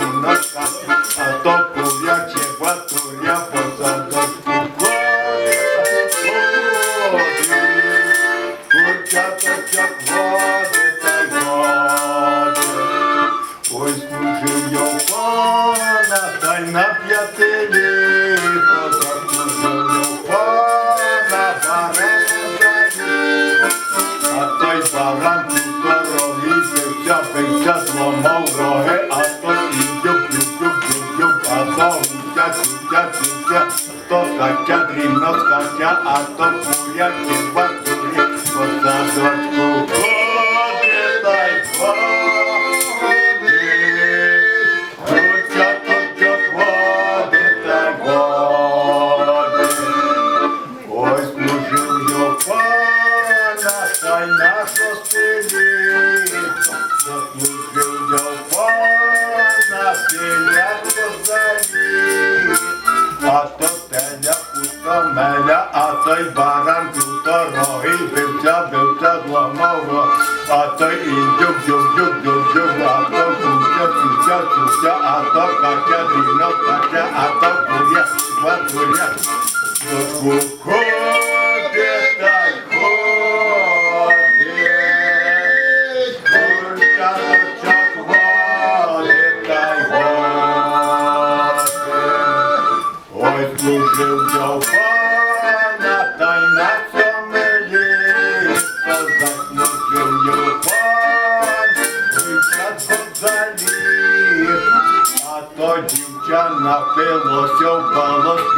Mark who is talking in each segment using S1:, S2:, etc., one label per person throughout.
S1: скача, дрібно скача, а то куряче батуря по садочку ходить, ходить. Курчаточок водить та й водить. Ой, служив то дрімно, Катя, а то куря, ківа, куря, по садочку той баран круторогий, бився, бився, зламав а той індюк, дюк, дюк, дюк, дюк, дюк, а то куся, куся, куся, а то кача, дрібно кача, а то куря, два куря. Ходить та й ходить, курчаточок водить та й водить. Ой, служив я в пана, та й на цьому літо заслужив я в пан, дівчатко заліз. А то дівча напилося, впало з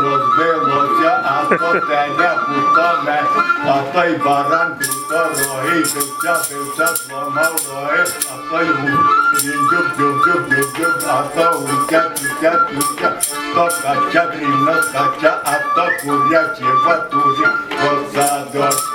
S1: розбилося, а то теля путаме, а той баран круторогий, бився, бився, зламав роги, а той гук, він дюк, дюк, дюк, дюк, дюк, а то гуся, гуся, гуся, то кача, дрібно скача, а то курячі батурі, по садочку ходить.